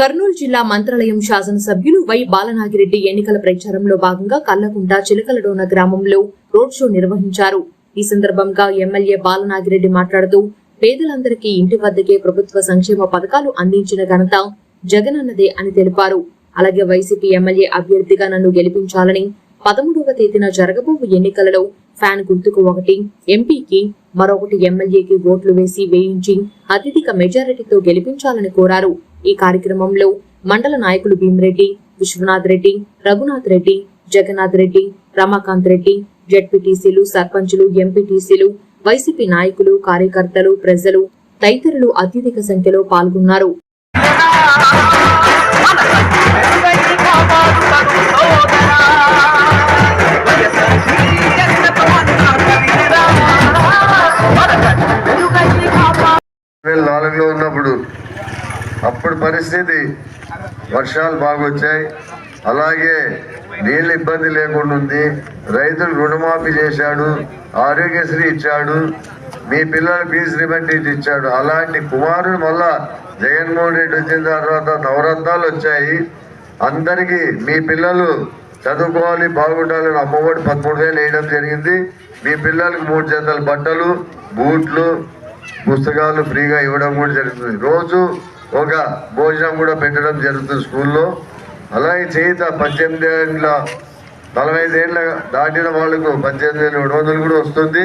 కర్నూలు జిల్లా మంత్రాలయం శాసనసభ్యులు వై బాలనాగిరెడ్డి ఎన్నికల ప్రచారంలో భాగంగా కల్లకుంట చిలకలడోన గ్రామంలో రోడ్ షో నిర్వహించారు. ఈ సందర్భంగా ఎమ్మెల్యే బాలనాగిరెడ్డి మాట్లాడుతూ పేదలందరికీ ఇంటి వద్దకే ప్రభుత్వ సంక్షేమ పథకాలు అందించిన ఘనత జగనన్నదే అని తెలిపారు. అలాగే వైసీపీ ఎమ్మెల్యే అభ్యర్థిగా నన్ను గెలిపించాలని పదమూడవ తేదీన జరగబోవు ఎన్నికలలో ఫ్యాన్ గుర్తుకు ఒకటి ఎంపీకి మరొకటి ఎమ్మెల్యేకి ఓట్లు వేసి వేయించి అత్యధిక మెజారిటీతో గెలిపించాలని కోరారు. ఈ కార్యక్రమంలో మండల నాయకులు భీమరెడ్డి విశ్వనాథ్ రెడ్డి రఘునాథ్ రెడ్డి జగన్నాథ్ రెడ్డి రమాకాంత్ రెడ్డి జడ్పీటీసీలు సర్పంచులు ఎంపీటీసీలు వైసీపీ నాయకులు కార్యకర్తలు ప్రజలు తదితరులు అత్యధిక సంఖ్యలో పాల్గొన్నారు. నాలుగులో ఉన్నప్పుడు అప్పుడు పరిస్థితి వర్షాలు బాగా వచ్చాయి అలాగే నీళ్ళ ఇబ్బంది లేకుండా ఉంది. రైతులు రుణమాఫీ చేశాడు ఆరోగ్యశ్రీ ఇచ్చాడు మీ పిల్లల ఫీజు రిమెంట్ ఇచ్చాడు. అలాంటి కుమారుడు మళ్ళా జగన్మోహన్ రెడ్డి వచ్చిన తర్వాత నవరత్నాలు వచ్చాయి. అందరికీ మీ పిల్లలు చదువుకోవాలి బాగుండాలని అమ్మఒడి పదమూడు వేలు వేయడం జరిగింది. మీ పిల్లలకు మూడు జతల బట్టలు బూట్లు పుస్తకాలు ఫ్రీగా ఇవ్వడం కూడా జరుగుతుంది. రోజు ఒక భోజనం కూడా పెట్టడం జరుగుతుంది స్కూల్లో. అలాగే చేత పద్దెనిమిది ఏళ్ళ నలభై ఐదేళ్ళ దాటిన వాళ్ళకు పద్దెనిమిది వేల ఏడు వందలు కూడా వస్తుంది.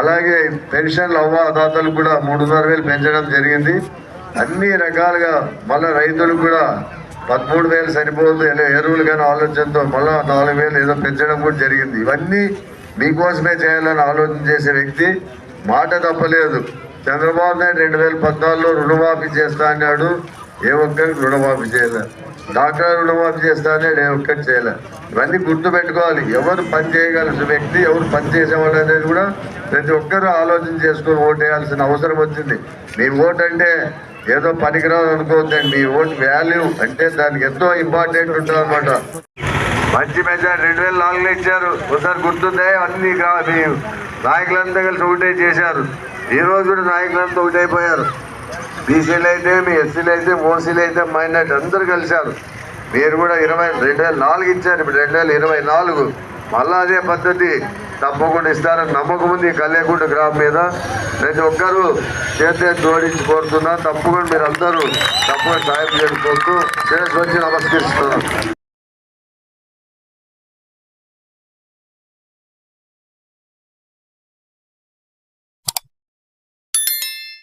అలాగే పెన్షన్లు అవ్వదాతలు కూడా మూడున్నర వేలు పెంచడం జరిగింది. అన్ని రకాలుగా మళ్ళీ రైతులకు కూడా పదమూడు వేలు సరిపోదు ఎరువులు కానీ ఆలోచనతో మళ్ళీ నాలుగు వేలు ఏదో పెంచడం కూడా జరిగింది. ఇవన్నీ మీకోసమే చేయాలని ఆలోచన చేసే వ్యక్తి మాట తప్పలేదు. చంద్రబాబు నాయుడు రెండు వేల పద్నాలుగులో రుణమాఫీ చేస్తా అన్నాడు. ఏ ఒక్కరికి రుణమాఫీ చేయలే. డాక్టర్ రుణమాఫీ చేస్తా అన్నాడు ఏ ఒక్కరికి చేయలే. ఇవన్నీ గుర్తు పెట్టుకోవాలి ఎవరు పని చేయగలిసిన వ్యక్తి ఎవరు పని చేసేవాడు అనేది కూడా ప్రతి ఒక్కరూ ఆలోచన చేసుకొని ఓటు వేయాల్సిన అవసరం వచ్చింది. మీ ఓటు అంటే ఏదో పనికిరాదు అనుకోవద్దండి మీ ఓటు వాల్యూ అంటే దానికి ఎంతో ఇంపార్టెంట్ ఉంటుంది అన్నమాట మంచి మెజార్టీ రెండు వేల నాలుగులో ఇచ్చారు. ఒకసారి గుర్తుందే అన్ని మీ నాయకులంతా కలిసి ఒకటే చేశారు. ఈ రోజు కూడా నాయకులంతా ఒకటైపోయారు బీసీలు అయితే మీ ఎస్సీలు అయితే ఓసీలు అయితే మైనార్టీ అందరూ కలిశారు. మీరు కూడా ఇరవై రెండు వేల నాలుగు ఇచ్చారు. ఇప్పుడు రెండు వేల ఇరవై నాలుగు మళ్ళీ అదే పద్ధతి తప్పకుండా ఇస్తారని నమ్మకం ఉంది ఈ కళ్యాకుంట గ్రామం మీద. ప్రతి ఒక్కరూ చేతే జోడించి కోరుతున్నా. తప్పకుండా మీరు అందరూ తప్పకుండా సాయం చేసుకుంటూ. చేసి వచ్చి నమస్కరిస్తున్నాను.